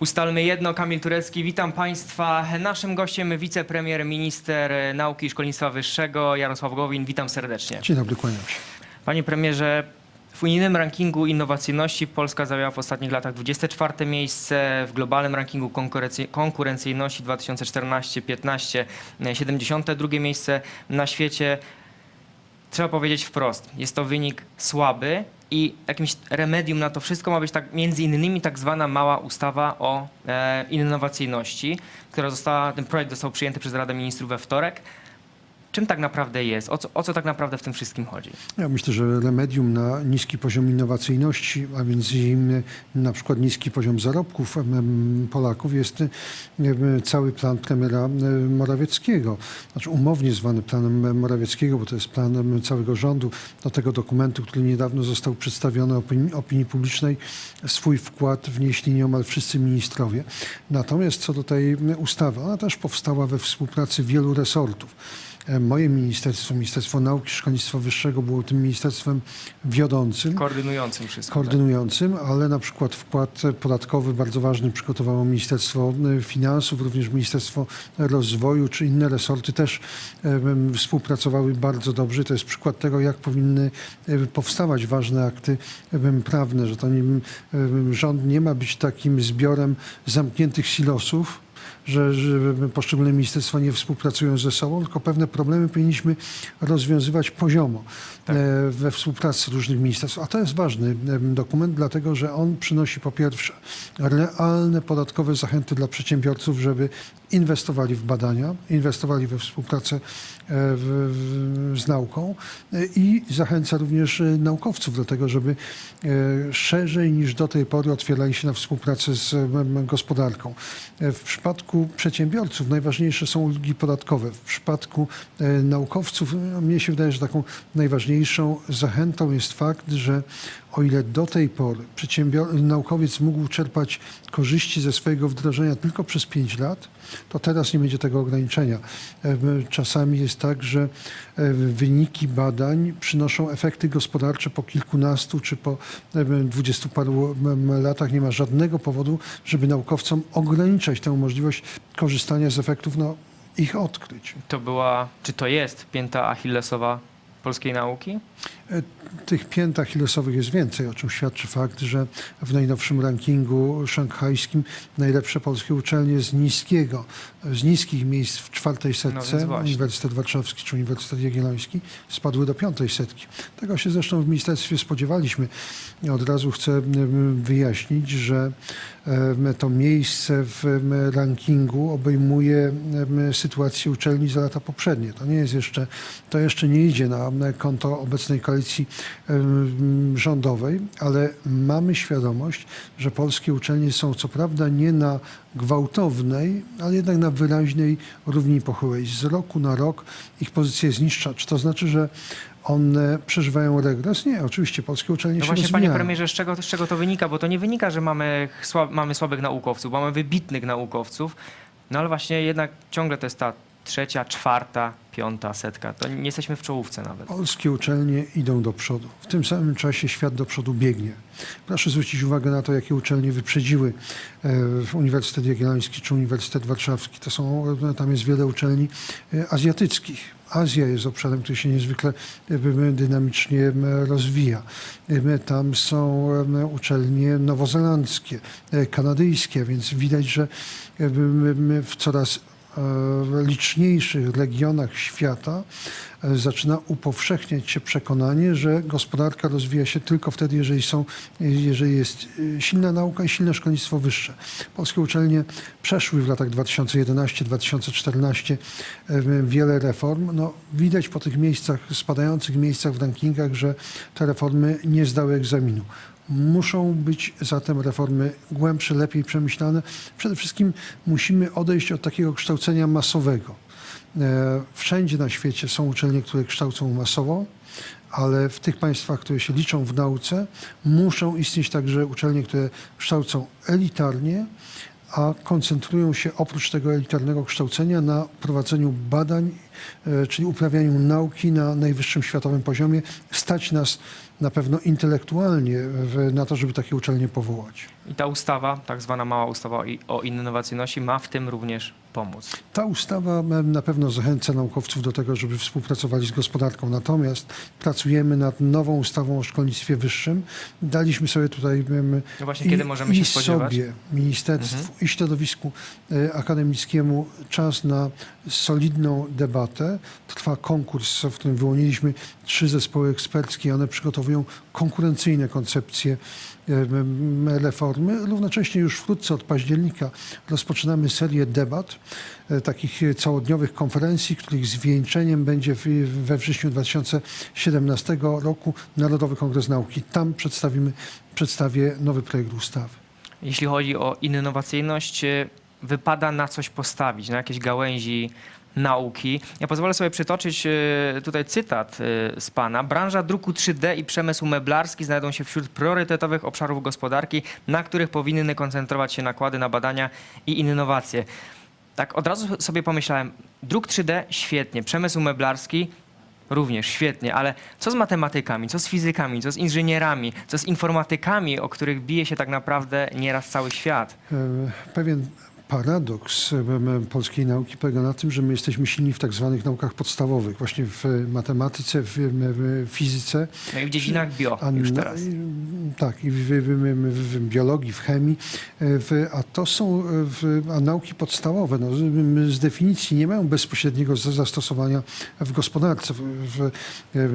Ustalmy jedno, Kamil Turecki, witam Państwa. Naszym gościem wicepremier, minister nauki i szkolnictwa wyższego Jarosław Gowin. Witam serdecznie. Dzień dobry, kłaniam się. Panie premierze, w unijnym rankingu innowacyjności Polska zajęła w ostatnich latach 24 miejsce, w globalnym rankingu konkurency- konkurencyjności 2014-15 72 miejsce na świecie. Trzeba powiedzieć wprost, jest to wynik słaby i jakimś remedium na to wszystko ma być tak między innymi tak zwana mała ustawa o e, innowacyjności, która została, ten projekt został przyjęty przez Radę Ministrów we wtorek. Czym tak naprawdę jest? O co, o co tak naprawdę w tym wszystkim chodzi? Ja myślę, że remedium na niski poziom innowacyjności, a innymi na przykład niski poziom zarobków Polaków jest cały plan premiera em, Morawieckiego. Znaczy umownie zwany planem Morawieckiego, bo to jest planem całego rządu do tego dokumentu, który niedawno został przedstawiony opinii, opinii publicznej. Swój wkład wnieśli nieomal wszyscy ministrowie. Natomiast co do tej ustawy, ona też powstała we współpracy wielu resortów. E, Moje ministerstwo, Ministerstwo Nauki i Szkolnictwa Wyższego było tym ministerstwem wiodącym, Koordynującym wszystko. koordynującym, ale na przykład wkład podatkowy bardzo ważny przygotowało Ministerstwo e, Finansów, również Ministerstwo Rozwoju czy inne resorty też em, współpracowały bardzo dobrze. To jest przykład tego, jak powinny e, powstawać ważne akty prawne, że to nie, rząd nie ma być takim zbiorem zamkniętych silosów, że, że poszczególne ministerstwa nie współpracują ze sobą, tylko pewne problemy powinniśmy rozwiązywać poziomo Tak. e, we współpracy różnych ministerstw. A to jest ważny dokument, dlatego że on przynosi po pierwsze realne podatkowe zachęty dla przedsiębiorców, żeby inwestowali w badania, inwestowali we współpracę e, w, w, z nauką e, i zachęca również e, naukowców do tego, żeby szerzej niż do tej pory otwierali się na współpracę z gospodarką. W przypadku przedsiębiorców najważniejsze są ulgi podatkowe. W przypadku naukowców mnie się wydaje, że taką najważniejszą zachętą jest fakt, że o ile do tej pory naukowiec mógł czerpać korzyści ze swojego wdrożenia tylko przez 5 lat, to teraz nie będzie tego ograniczenia. Czasami jest tak, że wyniki badań przynoszą efekty gospodarcze po kilkunastu czy po dwudziestu paru latach. Nie ma żadnego powodu, żeby naukowcom ograniczać tę możliwość korzystania z efektów no, ich odkryć. To była, czy to jest pięta achillesowa polskiej nauki? E, Tych pięt achillesowych jest więcej, o czym świadczy fakt, że w najnowszym rankingu szanghajskim najlepsze polskie uczelnie z niskiego, z niskich miejsc w czwartej No setce, właśnie. Uniwersytet Warszawski czy Uniwersytet Jagielloński, spadły do piątej setki. Tego się zresztą w ministerstwie spodziewaliśmy. Od razu chcę wyjaśnić, że to miejsce w rankingu obejmuje sytuację uczelni za lata poprzednie. To nie jest jeszcze, to jeszcze nie idzie na konto obecnej koalicji rządowej, ale mamy świadomość, że polskie uczelnie są co prawda nie na gwałtownej, ale jednak na wyraźnej równi pochyłej. Z roku na rok ich pozycja jest niższa. Czy to znaczy, że one przeżywają regres? Nie, oczywiście polskie uczelnie No się właśnie, rozwijają. panie premierze, z czego, z czego to wynika? Bo to nie wynika, że mamy, słab, mamy słabych naukowców, bo mamy wybitnych naukowców, no ale właśnie jednak ciągle to jest ta trzecia, czwarta, piąta setka. To nie jesteśmy w czołówce nawet. Polskie uczelnie idą do przodu. W tym samym czasie świat do przodu biegnie. Proszę zwrócić uwagę na to, jakie uczelnie wyprzedziły e, Uniwersytet Jagielloński czy Uniwersytet Warszawski. To są, e, tam jest wiele uczelni e, azjatyckich. Azja jest obszarem, który się niezwykle dynamicznie rozwija. Tam są uczelnie nowozelandzkie, kanadyjskie, więc widać, że w coraz e, liczniejszych regionach świata e, zaczyna upowszechniać się przekonanie, że gospodarka rozwija się tylko wtedy, jeżeli, są, jeżeli jest e, silna nauka i silne szkolnictwo wyższe. Polskie uczelnie przeszły w latach 2011-2014 e, wiele reform. No, widać po tych miejscach, spadających miejscach w rankingach, że te reformy nie zdały egzaminu. Muszą być zatem reformy głębsze, lepiej przemyślane. Przede wszystkim musimy odejść od takiego kształcenia masowego. E, Wszędzie na świecie są uczelnie, które kształcą masowo, ale w tych państwach, które się liczą w nauce, muszą istnieć także uczelnie, które kształcą elitarnie, a koncentrują się oprócz tego elitarnego kształcenia na prowadzeniu badań, e, czyli uprawianiu nauki na najwyższym światowym poziomie. Stać nas na pewno intelektualnie na to, żeby takie uczelnie powołać. I ta ustawa, tak zwana mała ustawa o innowacyjności, ma w tym również pomóc. Ta ustawa na pewno zachęca naukowców do tego, żeby współpracowali z gospodarką. Natomiast pracujemy nad nową ustawą o szkolnictwie wyższym. Daliśmy sobie tutaj No właśnie, kiedy możemy się i spodziewać? sobie, ministerstwu i środowisku e, akademickiemu czas na solidną debatę. Trwa konkurs, w którym wyłoniliśmy trzy zespoły eksperckie. One przygotowują konkurencyjne koncepcje e, reformy. Równocześnie już wkrótce od października rozpoczynamy serię debat, e, takich całodniowych konferencji, których zwieńczeniem będzie we wrześniu 2017 roku Narodowy Kongres Nauki. Tam przedstawimy, przedstawię nowy projekt ustawy. Jeśli chodzi o innowacyjność, y, wypada na coś postawić, na jakieś gałęzi nauki. Ja pozwolę sobie przytoczyć y, tutaj cytat y, z pana. Branża druku 3D i przemysł meblarski znajdą się wśród priorytetowych obszarów gospodarki, na których powinny koncentrować się nakłady na badania i innowacje. Tak od razu sobie pomyślałem, druk 3D świetnie, przemysł meblarski również świetnie, ale co z matematyką, co z fizykami, co z inżynierami, co z informatykami, o których bije się tak naprawdę nieraz cały świat? E, Pewien paradoks polskiej nauki polega na tym, że my jesteśmy silni w tak zwanych naukach podstawowych, właśnie w matematyce, w, w fizyce, No i w dziedzinach bio a, już teraz. Tak, i w, w, w, biologii, w chemii, e, w, a to są e, a nauki podstawowe. No, z, definicji nie mają bezpośredniego za- zastosowania w gospodarce. W, w,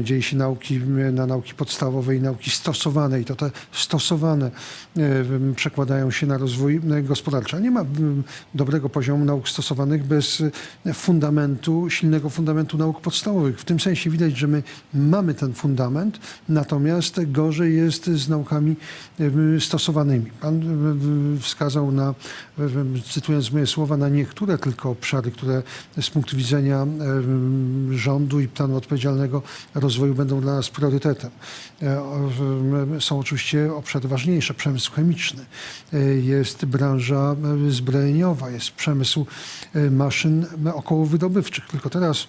e, dzieje się nauki na nauki podstawowe i nauki stosowane i to te stosowane e, przekładają się na rozwój e, gospodarczy. A nie ma dobrego poziomu nauk stosowanych bez e, fundamentu, silnego fundamentu nauk podstawowych. W tym sensie widać, że my mamy ten fundament, natomiast gorzej jest z naukami em, stosowanymi. Pan em, wskazał na, cytując moje słowa, na niektóre tylko obszary, które z punktu widzenia rządu i planu odpowiedzialnego rozwoju będą dla nas priorytetem. E, Są oczywiście obszary ważniejsze, przemysł chemiczny, jest branża e, jest przemysł e, maszyn e, okołowydobywczych. Tylko teraz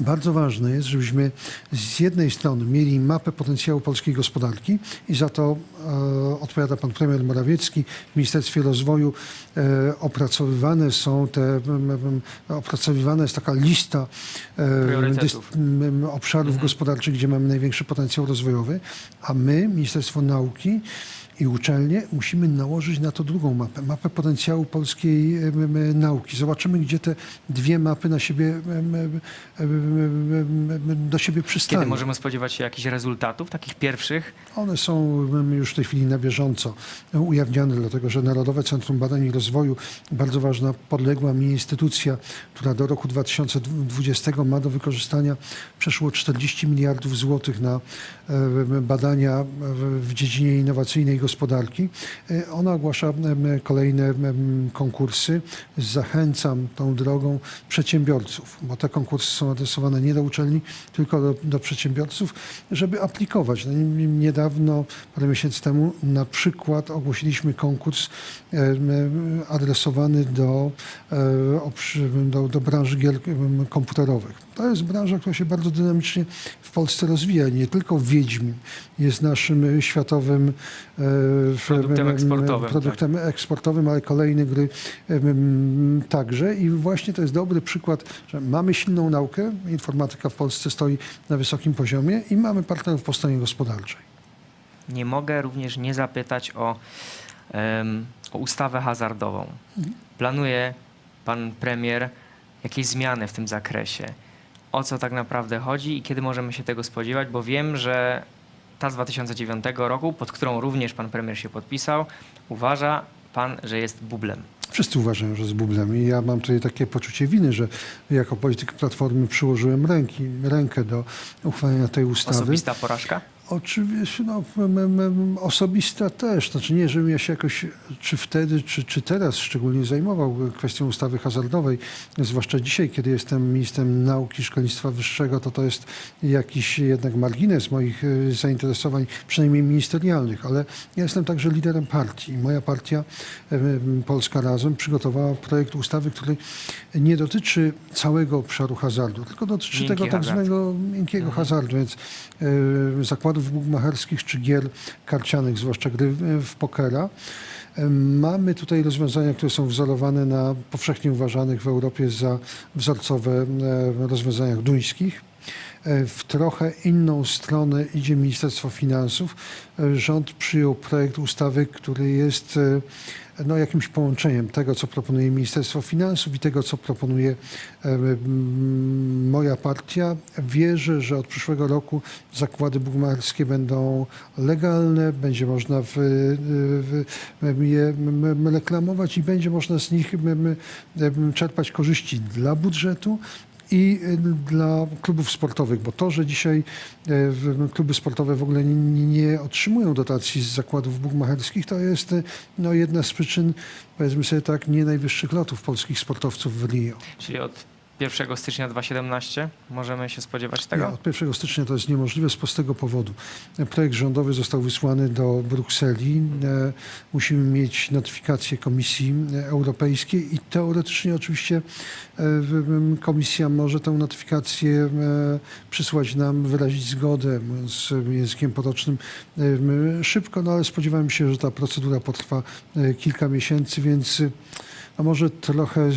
bardzo ważne jest, żebyśmy z jednej strony mieli mapę potencjału polskiej gospodarki i za to e, odpowiada pan premier Morawiecki. W Ministerstwie Rozwoju e, opracowywane są te, m, m, opracowywana jest taka lista e, Priorytetów. m, obszarów gospodarczych, gdzie mamy największy potencjał rozwojowy, a my, Ministerstwo Nauki i uczelnie musimy nałożyć na to drugą mapę, mapę potencjału polskiej nauki. Zobaczymy, gdzie te dwie mapy na siebie, do siebie przystają. Kiedy możemy spodziewać się jakichś rezultatów, takich pierwszych? One są już w tej chwili na bieżąco ujawniane, dlatego że Narodowe Centrum Badań i Rozwoju, bardzo ważna, podległa mi instytucja, która do roku 2020 ma do wykorzystania przeszło 40 miliardów złotych na badania w- w dziedzinie innowacyjnej gospodarki. E, Ona ogłasza kolejne konkursy. Zachęcam tą drogą przedsiębiorców, bo te konkursy są adresowane nie do uczelni, tylko do, do przedsiębiorców, żeby aplikować. No, nie- niedawno, parę miesięcy temu, na przykład ogłosiliśmy konkurs adresowany do, e, do, do branży gier komputerowych. To jest branża, która się bardzo dynamicznie w Polsce rozwija. Nie tylko Wiedźmin jest naszym e, światowym e, Produktem em, em, eksportowym, produktem eksportowym, ale kolejne gry em, także. I właśnie to jest dobry przykład, że mamy silną naukę, informatyka w Polsce stoi na wysokim poziomie i mamy partnerów po stronie gospodarczej. Nie mogę również nie zapytać o, em, o ustawę hazardową. Planuje pan premier jakieś zmiany w tym zakresie? O co tak naprawdę chodzi i kiedy możemy się tego spodziewać? Bo wiem, że ta z 2009 roku, pod którą również pan premier się podpisał, uważa pan, że jest bublem. Wszyscy uważają, że z bublem i ja mam tutaj takie poczucie winy, że jako polityk Platformy przyłożyłem ręki, rękę do uchwalenia tej ustawy. Osobista porażka? Oczywiście, no, osobista też. Znaczy nie, żebym ja się jakoś, czy wtedy, czy, czy teraz szczególnie zajmował kwestią ustawy hazardowej, zwłaszcza dzisiaj, kiedy jestem ministrem nauki i szkolnictwa wyższego, to to jest jakiś jednak margines moich e, zainteresowań, przynajmniej ministerialnych, ale ja jestem także liderem partii. Moja partia e, Polska Razem przygotowała projekt ustawy, który nie dotyczy całego obszaru hazardu, tylko dotyczy Miękki tego tak hazard. zwanego miękkiego hazardu, więc e, zakładów bukmacherskich czy gier karcianych, zwłaszcza gry w- pokera. Mamy tutaj rozwiązania, które są wzorowane na powszechnie uważanych w Europie za wzorcowe rozwiązaniach duńskich. E, W trochę inną stronę idzie Ministerstwo Finansów. E, Rząd przyjął projekt ustawy, który jest e, no, jakimś połączeniem tego, co proponuje Ministerstwo Finansów i tego, co proponuje moja partia. Wierzę, że od przyszłego roku zakłady bukmacherskie będą legalne, będzie można w, w, je reklamować i będzie można z nich czerpać korzyści dla budżetu i y, dla klubów sportowych, bo to, że dzisiaj w- kluby sportowe w ogóle nie, otrzymują dotacji z zakładów bukmacherskich, to jest e, no, jedna z przyczyn, powiedzmy sobie tak, nie najwyższych lotów polskich sportowców w Rio. Czyli od 1 stycznia 2017 możemy się spodziewać tego? Nie, od 1 stycznia to jest niemożliwe z prostego powodu. Projekt rządowy został wysłany do Brukseli. E, Musimy mieć notyfikację Komisji Europejskiej i teoretycznie oczywiście e, Komisja może tę notyfikację e, przysłać nam, wyrazić zgodę mówiąc językiem potocznym szybko, no ale spodziewałem się, że ta procedura potrwa kilka miesięcy, więc a może trochę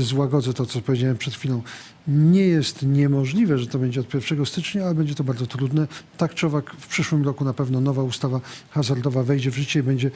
złagodzę to, co powiedziałem przed chwilą. Nie jest niemożliwe, że to będzie od 1 stycznia, ale będzie to bardzo trudne. Tak czy owak w przyszłym roku na pewno nowa ustawa hazardowa wejdzie w życie i będzie,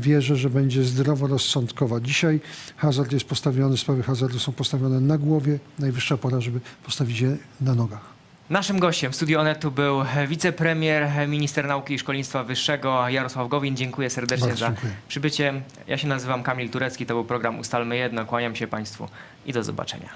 wierzę, że będzie zdroworozsądkowa. Dzisiaj hazard jest postawiony, sprawy hazardu są postawione na głowie. Najwyższa pora, żeby postawić je na nogach. Naszym gościem w studiu Onetu był wicepremier, minister nauki i szkolnictwa wyższego Jarosław Gowin. Dziękuję serdecznie Bardzo za dziękuję. przybycie. Ja się nazywam Kamil Turecki, to był program Ustalmy Jedno. Kłaniam się Państwu i do zobaczenia.